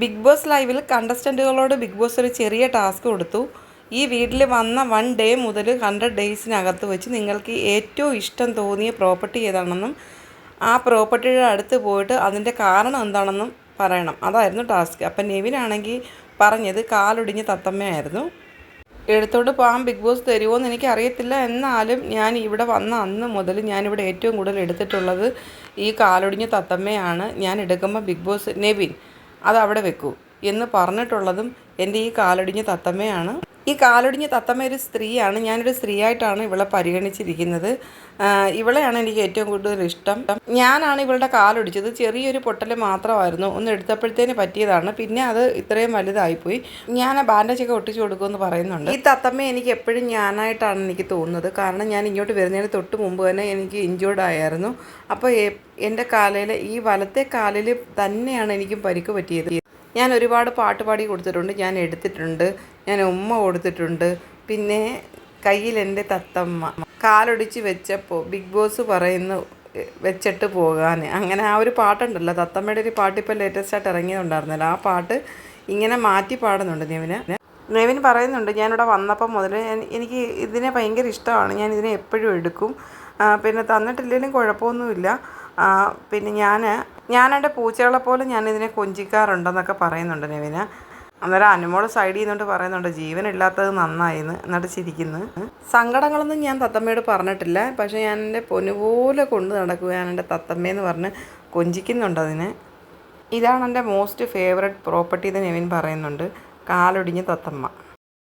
Big boss ലൈവിൽ കണ്ടസ്റ്റന്റുകളോട് big boss ഒരു ചെറിയ ടാസ്ക് കൊടുത്തു. ഈ വീട്ടിൽ വന്ന വൺ ഡേ മുതൽ ഹൺഡ്രഡ് ഡേയ്സിനകത്ത് വെച്ച് നിങ്ങൾക്ക് ഏറ്റവും ഇഷ്ടം തോന്നിയ പ്രോപ്പർട്ടി ഏതാണെന്നും ആ പ്രോപ്പർട്ടിയുടെ അടുത്ത് പോയിട്ട് അതിന്റെ കാരണം എന്താണെന്നും പറയണം. അതായിരുന്നു ടാസ്ക്. അപ്പം നെവിനാണെങ്കിൽ പറഞ്ഞത് കാലൊടിഞ്ഞ തത്തമ്മയായിരുന്നു. എടുത്തോണ്ട് പോകാൻ ബിഗ് ബോസ് തരുമോ എന്ന് എനിക്ക് അറിയത്തില്ല എന്നാലും ഞാൻ ഇവിടെ വന്ന അന്ന് മുതൽ ഞാനിവിടെ ഏറ്റവും കൂടുതൽ എടുത്തിട്ടുള്ളത് ഈ കാലൊടിഞ്ഞ തത്തമ്മയാണ്. ഞാൻ എടുക്കുമ്പോൾ ബിഗ് ബോസ് നെവിൻ. അത് അവിടെ വെക്കൂ എന്ന് പറഞ്ഞിട്ടുള്ളതും എന്റെ ഈ കാലൊടിഞ്ഞ തത്തമ്മയാണ്. ഈ കാലൊടിഞ്ഞ തത്തമ്മ ഒരു സ്ത്രീയാണ്. ഞാനൊരു സ്ത്രീയായിട്ടാണ് ഇവളെ പരിഗണിച്ചിരിക്കുന്നത്. ഇവളെയാണ് എനിക്ക് ഏറ്റവും കൂടുതൽ ഇഷ്ടം. ഞാനാണ് ഇവളുടെ കാലൊടിച്ചത്. ചെറിയൊരു പൊട്ടൽ മാത്രമായിരുന്നു. ഒന്ന് എടുത്തപ്പോഴത്തേന് പറ്റിയതാണ്. പിന്നെ അത് ഇത്രയും വലുതായിപ്പോയി. ഞാൻ ആ ബാൻഡേജൊക്കെ ഒട്ടിച്ചു കൊടുക്കുമെന്ന് പറയുന്നുണ്ട്. ഈ തത്തമ്മ എനിക്ക് എപ്പോഴും ഞാനായിട്ടാണ് എനിക്ക് തോന്നുന്നത്. കാരണം ഞാൻ ഇങ്ങോട്ട് വരുന്നതിന് തൊട്ട് മുമ്പ് തന്നെ എനിക്ക് ഇഞ്ചോർഡ് ആയിരുന്നു. അപ്പോൾ എന്റെ കാലയിൽ ഈ വലത്തെ കാലിൽ തന്നെയാണ് എനിക്കും പരിക്ക് പറ്റിയത്. ഞാൻ ഒരുപാട് പാട്ട് പാടി കൊടുത്തിട്ടുണ്ട് ഞാൻ എടുത്തിട്ടുണ്ട് ഞാൻ ഉമ്മ കൊടുത്തിട്ടുണ്ട്. പിന്നെ കയ്യിൽ എന്റെ തത്തമ്മ കാലൊടിച്ച് വെച്ചപ്പോൾ ബിഗ് ബോസ് പറയുന്നു വെച്ചിട്ട് പോകാൻ അങ്ങനെ ആ ഒരു പാട്ടുണ്ടല്ലോ തത്തമ്മയുടെ ഒരു പാട്ട് ഇപ്പോൾ ലേറ്റസ്റ്റ് ആയിട്ട് ഇറങ്ങിയതുണ്ടായിരുന്നല്ലോ. ആ പാട്ട് ഇങ്ങനെ മാറ്റി പാടുന്നുണ്ട് നിവിന്. നിവിൻ പറയുന്നുണ്ട് ഞാനിവിടെ വന്നപ്പം മുതൽ എനിക്ക് ഇതിനെ ഭയങ്കര ഇഷ്ടമാണ് ഞാൻ ഇതിനെ എപ്പോഴും എടുക്കും. പിന്നെ തന്നിട്ടില്ലെങ്കിലും കുഴപ്പമൊന്നുമില്ല. പിന്നെ ഞാൻ ഞാൻ എന്റെ പൂച്ചകളെ പോലും ഞാൻ ഇതിനെ കൊഞ്ചിക്കാറുണ്ടെന്നൊക്കെ പറയുന്നുണ്ട് നവീന. അന്നേരം അനുമോൾ സൈഡിൽ നിന്നുകൊണ്ട് പറയുന്നുണ്ട് ജീവൻ ഇല്ലാത്തത് നന്നായിന്ന്. എന്നിട്ട് ചിരിക്കുന്നു. സങ്കടങ്ങളൊന്നും ഞാൻ തത്തമ്മയോട് പറഞ്ഞിട്ടില്ല. പക്ഷേ ഞാൻ എന്റെ പൊന്നുപോലെ കൊണ്ട് നടക്കുകയാണ് എന്റെ തത്തമ്മയെന്ന് പറഞ്ഞ് കൊഞ്ചിക്കുന്നുണ്ട് അതിന്. ഇതാണ് എന്റെ മോസ്റ്റ് ഫേവററ്റ് പ്രോപ്പർട്ടി എന്ന് നെവിൻ പറയുന്നുണ്ട്. കാലൊടിഞ്ഞ തത്തമ്മ.